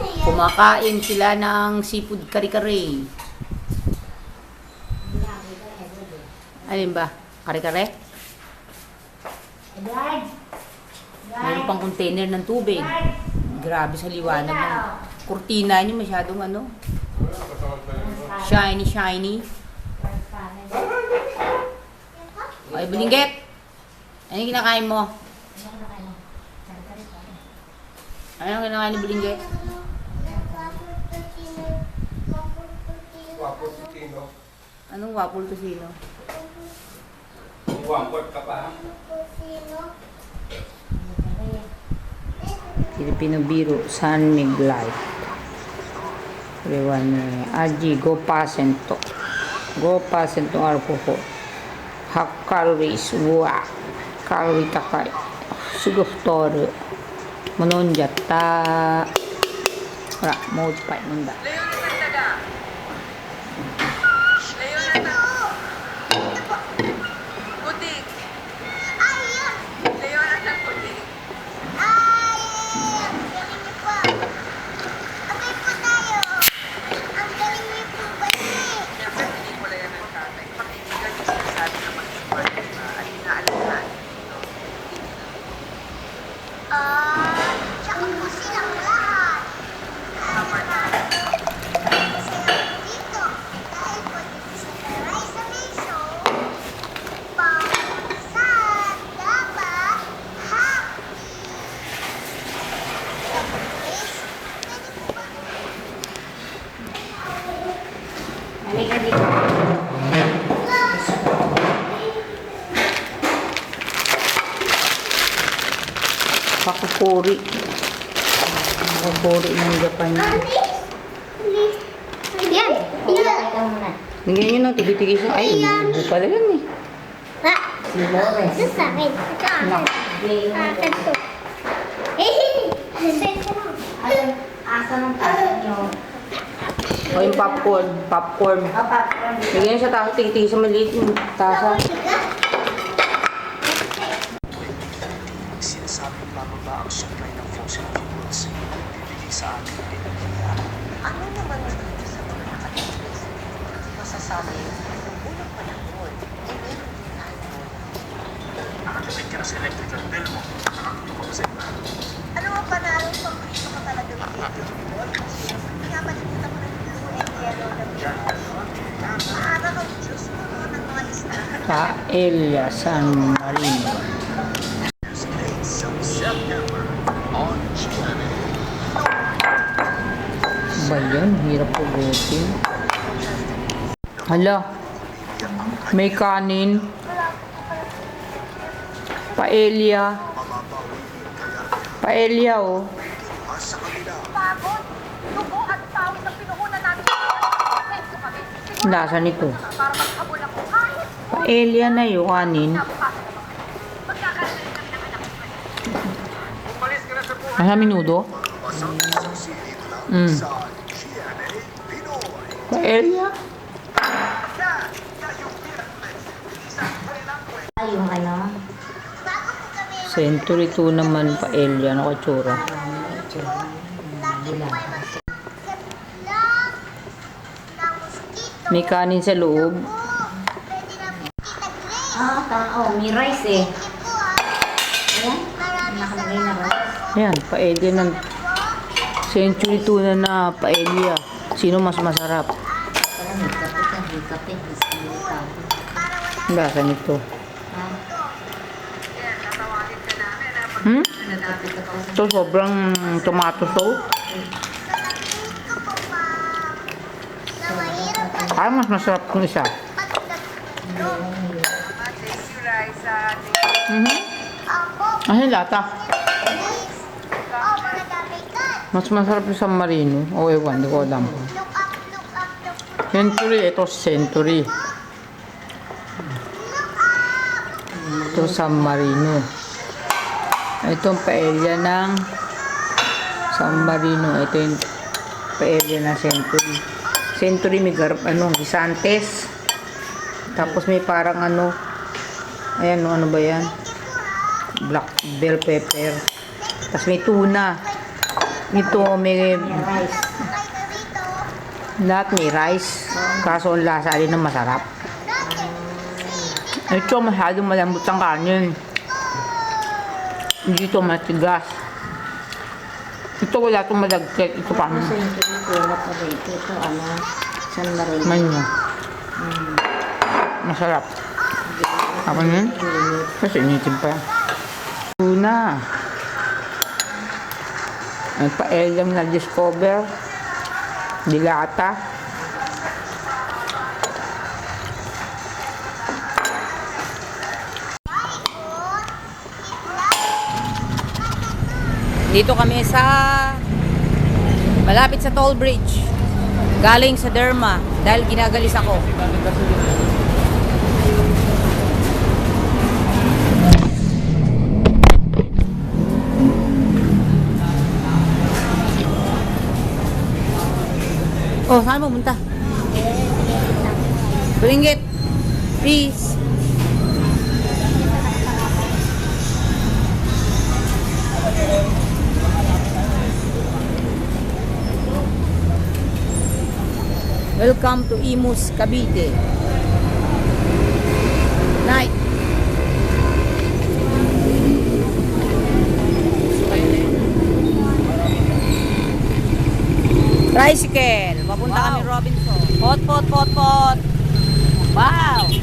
Kumakain sila ng seafood kare-kare. Alin ba? Kare-kare? Meron pang container ng tubig. Grabe sa liwanag ng kurtina niyo masyadong ano. Shiny, shiny. Ay, bulinggit! Ano yung kinakain mo? Ano yung kinakain ni bulinggit? Anong wapol to sino? Wampot ka pa. Filipino Biro, San Miglay. Everyone, Aji, go pasento. Go pasento ko. Hak calories, wa. Calorie takai. Sugo toru. Mononjatta. Hora, mo pa nunda. Putik. Leona ng putik. Siyempre, hindi ko lang yan ng tatay. Pakinggan yung sinasabi ng mga support na at inaalagaan dito. Tama na. Halika dito. Pakukuri. Pakukuri ng Japan. Yan! Yan! Bigyan nyo ng tigi-tigi sa... Ay, hindi pala yan eh. Ha? Ito sa akin. Ito akin. Akin to. Eh. Asa ng nyo? O yung popcorn. Popcorn. Bigyan sa tasa. Tigi-tigi sa maliit yung tasa. sinasabing bababa ang supply ng fossil fuels, bibigay sa atin ng enerhiya. Ano naman ang dito sa mga nakalimutan? Masasabi, nung unang panahon, eh meron din tayo. Nakatipid ka na sa electrical bill mo, nakakatulong sa iba. Ano ang panalong paborito ka talaga ng video mo? Kasi kaya makikita mo ng blue and yellow na Yan, Maara kang Diyos mo no, ng mga Paella San Marino. Ba yan? Hirap po butin. Hala. May kanin. Paella. Paella oh. Pagod, dugo at pawis ang pinuhunan natin. Pwesto kami. Ang Lasa nito. Paella na buhay. Asa minudo? Mm. Paella? Ay, yung ano? Century 2 naman paella. Ano katsura? May kanin sa loob. Ah, ta- oh, may rice eh. Ayan, nakalagay na rice. Ayan, paella ng Century 2 na na paella. Sino mas masarap? Parang ka, may kape, may sinigaw. Ang lasa nito. Hmm? Ito sobrang tomato sauce. Ay, mas masarap kung isa. You, Raisa. Mhm. Ay, lata. Mas masarap yung San Marino. O ewan, hindi ko alam. Century, ito Century. Ito San Marino. Ito ang paella ng San Marino. Ito yung paella ng Century. Century may garap, ano, gisantes. Tapos may parang ano, ayan, no, ano ba yan? Black bell pepper. Tapos may tuna. Ito may May rice. lahat may rice. Kaso ang lasa rin ng masarap. Ito masyadong malambot ang kanin. Dito matigas. Ito wala itong malagkit. Ito pa. Dito. Ito ano, San Marino. Manyo. Masarap. Ako yun? Kasi initin pa yan. Una. Ang paelang na discover. Dilata. Dito kami sa malapit sa toll bridge. Galing sa Derma dahil ginagalis ako. Saan mo punta? Bulinggit. Peace. Welcome to Imus, Cavite. Night. Tricycle. Pot, pot, pot, pot. Wow.